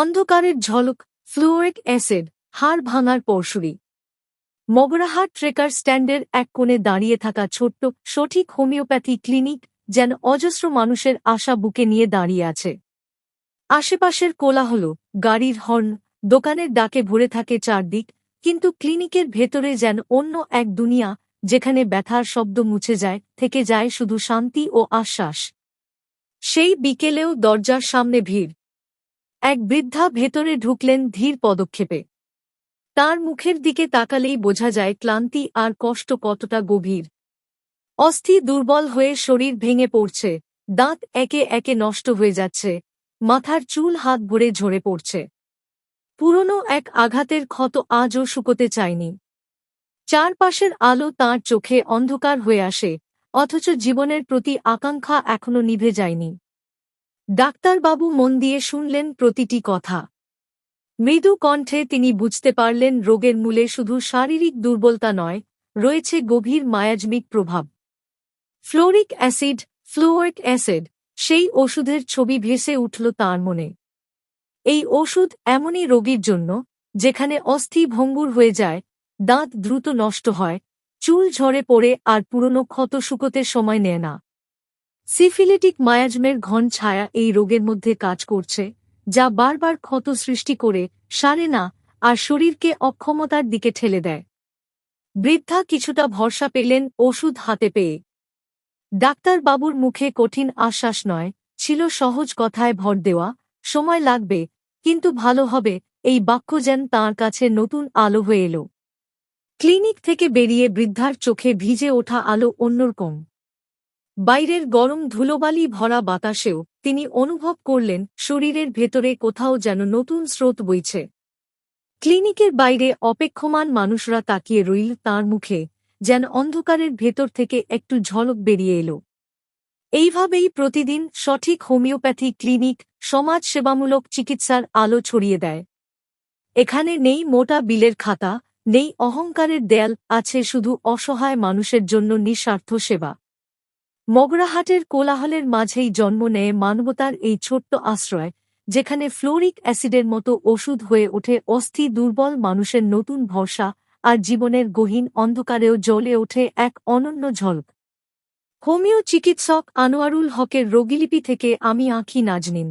অন্ধকারের ঝলক ফ্লুয়েক অ্যাসিড হাড় ভাঙার পরশুরি। মগরাহাট ট্রেকার স্ট্যান্ডের এক কোণে দাঁড়িয়ে থাকা ছোট্ট, সঠিক হোমিওপ্যাথি ক্লিনিক যেন অজস্র মানুষের আশা বুকে নিয়ে দাঁড়িয়ে আছে। আশেপাশের কোলাহল, গাড়ির হর্ন, দোকানের ডাকে ভরে থাকে চারদিক, কিন্তু ক্লিনিকের ভেতরে যেন অন্য এক দুনিয়া, যেখানে ব্যথার শব্দ মুছে যায়, থেকে যায় শুধু শান্তি ও আশ্বাস। সেই বিকেলেও দরজার সামনে ভিড়। এক বৃদ্ধা ভেতরে ঢুকলেন ধীর পদক্ষেপে। তার মুখের দিকে তাকালেই বোঝা যায় ক্লান্তি আর কষ্ট কতটা গভীর। অস্থি দুর্বল হয়ে শরীর ভেঙে পড়ছে, দাঁত একে একে নষ্ট হয়ে যাচ্ছে, মাথার চুল হাত ভরে ঝরে পড়ছে। পুরনো এক আঘাতের ক্ষত আজও শুকোতে চায়নি। চারপাশের আলো তাঁর চোখে অন্ধকার হয়ে আসে, অথচ জীবনের প্রতি আকাঙ্ক্ষা এখনও নিভে যায়নি। ডাক্তারবাবু মন দিয়ে শুনলেন প্রতিটি কথা। মৃদু কণ্ঠে তিনি বুঝতে পারলেন রোগের মূলে শুধু শারীরিক দুর্বলতা নয়, রয়েছে গভীর মায়াজমিক প্রভাব। ফ্লোরিক অ্যাসিড, ফ্লুয়িক অ্যাসিড, সেই ওষুধের ছবি ভেসে উঠল তাঁর মনে। এই ওষুধ এমনই রোগীর জন্য, যেখানে অস্থি ভঙ্গুর হয়ে যায়, দাঁত দ্রুত নষ্ট হয়, চুল ঝরে পড়ে আর পুরনো ক্ষত শুকোতে সময় নেয় না। সিফিলিটিক মায়াজমের ঘন ছায়া এই রোগের মধ্যে কাজ করছে, যা বারবার ক্ষত সৃষ্টি করে, সারে না, আর শরীরকে অক্ষমতার দিকে ঠেলে দেয়। বৃদ্ধা কিছুটা ভরসা পেলেন ওষুধ হাতে পেয়ে। ডাক্তারবাবুর মুখে কঠিন আশ্বাস নয়, ছিল সহজ কথায় ভর দেওয়া, সময় লাগবে, কিন্তু ভালো হবে, এই বাক্য যেন তাঁর কাছে নতুন আলো হয়ে এলো। ক্লিনিক থেকে বেরিয়ে বৃদ্ধার চোখে ভিজে ওঠা আলো অন্যরকম। বাইরের গরম ধুলোবালি ভরা বাতাসেও তিনি অনুভব করলেন শরীরের ভেতরে কোথাও যেন নতুন স্রোত বইছে। ক্লিনিকের বাইরে অপেক্ষমান মানুষরা তাকিয়ে রইল তাঁর মুখে, যেন অন্ধকারের ভেতর থেকে একটু ঝলক বেরিয়ে এলো। এইভাবেই প্রতিদিন সঠিক হোমিওপ্যাথি ক্লিনিক সমাজ সেবামূলক চিকিৎসার আলো ছড়িয়ে দেয়। এখানে নেই মোটা বিলের খাতা, নেই অহংকারের দেয়াল, আছে শুধু অসহায় মানুষের জন্য নিঃস্বার্থ সেবা। মগরাহাটের কোলাহলের মাঝেই জন্ম নেয় মানবতার এই ছোট্ট আশ্রয়, যেখানে ফ্লোরিক অ্যাসিডের মতো ওষুধ হয়ে ওঠে অস্থি দুর্বল মানুষের নতুন ভরসা আর জীবনের গহীন অন্ধকারেও জ্বলে ওঠে এক অনন্য ঝলক। হোমিও চিকিৎসক আনোয়ারুল হকের রোগীলিপি থেকে আমি আঁখি নাজনিন।